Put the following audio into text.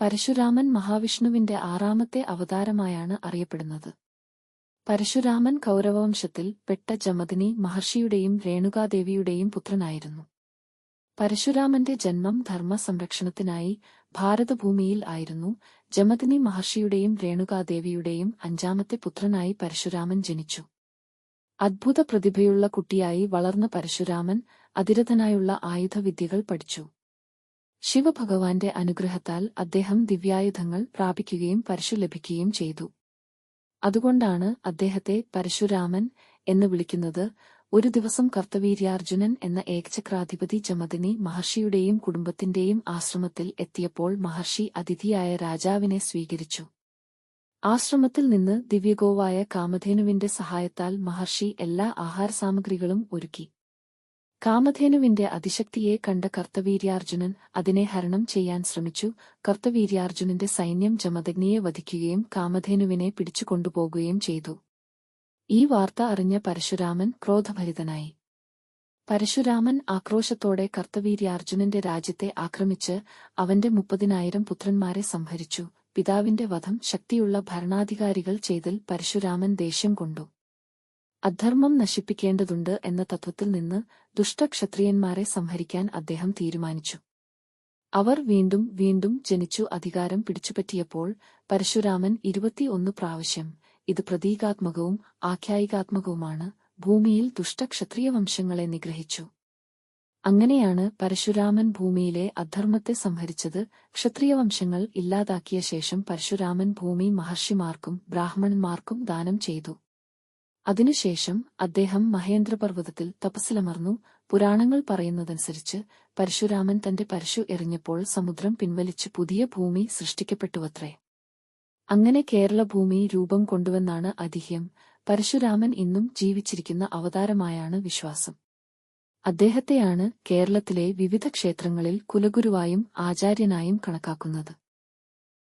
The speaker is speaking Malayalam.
പരശുരാമൻ മഹാവിഷ്ണുവിന്റെ ആറാമത്തെ അവതാരമായാണ് അറിയപ്പെടുന്നത്. പരശുരാമൻ കൗരവവംശത്തിൽ പെട്ട ജമദിനി മഹർഷിയുടെയും രേണുകാദേവിയുടെയും പുത്രനായിരുന്നു. പരശുരാമന്റെ ജന്മം ധർമ്മ സംരക്ഷണത്തിനായി ഭാരതഭൂമിയിൽ ആയിരുന്നു. ജമദിനി മഹർഷിയുടെയും രേണുകാദേവിയുടെയും അഞ്ചാമത്തെ പുത്രനായി പരശുരാമൻ ജനിച്ചു. അദ്ഭുത പ്രതിഭയുള്ള കുട്ടിയായി വളർന്ന പരശുരാമൻ അതിരതനായുള്ള ആയുധവിദ്യകൾ പഠിച്ചു. ശിവഭഗവാന്റെ അനുഗ്രഹത്താൽ അദ്ദേഹം ദിവ്യായുധങ്ങൾ പ്രാപിക്കുകയും പരശു ലഭിക്കുകയും ചെയ്തു. അതുകൊണ്ടാണ് അദ്ദേഹത്തെ പരശുരാമൻ എന്ന് വിളിക്കുന്നത് ഒരു ദിവസം കർത്തവീര്യാർജുനൻ എന്ന ഏകചക്രാധിപതി ജമദിനി മഹർഷിയുടെയും കുടുംബത്തിന്റെയും ആശ്രമത്തിൽ എത്തിയപ്പോൾ മഹർഷി അതിഥിയായ രാജാവിനെ സ്വീകരിച്ചു. ആശ്രമത്തിൽ നിന്ന് ദിവ്യഗോവായ കാമധേനുവിന്റെ സഹായത്താൽ മഹർഷി എല്ലാ ആഹാരസാമഗ്രികളും ഒരുക്കി. കാമധേനുവിന്റെ അതിശക്തിയെ കണ്ട കർത്തവീര്യാർജുനൻ അതിനെ ഹരണം ചെയ്യാൻ ശ്രമിച്ചു. കർത്തവീര്യാർജുനന്റെ സൈന്യം ജമദഗ്നിയെ വധിക്കുകയും കാമധേനുവിനെ പിടിച്ചുകൊണ്ടുപോകുകയും ചെയ്തു. ഈ വാർത്ത അറിഞ്ഞ പരശുരാമൻ ക്രോധഭരിതനായി. പരശുരാമൻ ആക്രോശത്തോടെ കർത്തവീര്യാർജുനന്റെ രാജ്യത്തെ ആക്രമിച്ച് അവന്റെ മുപ്പതിനായിരം പുത്രന്മാരെ സംഹരിച്ചു. പിതാവിന്റെ വധം ശക്തിയുള്ള ഭരണാധികാരികൾ ചെയ്തിൽ പരശുരാമൻ ദേഷ്യം കൊണ്ടു. അധർമ്മം നശിപ്പിക്കേണ്ടതുണ്ട് എന്ന തത്വത്തിൽ നിന്ന് ദുഷ്ടക്ഷത്രിയന്മാരെ സംഹരിക്കാൻ അദ്ദേഹം തീരുമാനിച്ചു. അവർ വീണ്ടും വീണ്ടും ജനിച്ചു അധികാരം പിടിച്ചുപറ്റിയപ്പോൾ പരശുരാമൻ ഇരുപത്തിയൊന്ന് പ്രാവശ്യം ഇത് പ്രതീകാത്മകവും ആഖ്യായികാത്മകവുമാണ് ഭൂമിയിൽ ദുഷ്ടക്ഷത്രിയ വംശങ്ങളെ നിഗ്രഹിച്ചു. അങ്ങനെയാണ് പരശുരാമൻ ഭൂമിയിലെ അധർമ്മത്തെ സംഹരിച്ചത്. ക്ഷത്രിയവംശങ്ങൾ ഇല്ലാതാക്കിയ ശേഷം പരശുരാമൻ ഭൂമി മഹർഷിമാർക്കും ബ്രാഹ്മണന്മാർക്കും ദാനം ചെയ്തു. അതിനുശേഷം അദ്ദേഹം മഹേന്ദ്രപർവതത്തിൽ തപസ്സിലമർന്നു. പുരാണങ്ങൾ പറയുന്നതനുസരിച്ച് പരശുരാമൻ തന്റെ പരശു എറിഞ്ഞപ്പോൾ സമുദ്രം പിൻവലിച്ച് പുതിയ ഭൂമി സൃഷ്ടിക്കപ്പെട്ടുവത്രേ. അങ്ങനെ കേരളഭൂമി രൂപം കൊണ്ടുവന്നാണ് ഐതിഹ്യം പരശുരാമൻ ഇന്നും ജീവിച്ചിരിക്കുന്ന അവതാരമായാണ് വിശ്വാസം. അദ്ദേഹത്തെയാണ് കേരളത്തിലെ വിവിധ ക്ഷേത്രങ്ങളിൽ കുലഗുരുവായും ആചാര്യനായും കണക്കാക്കുന്നത്.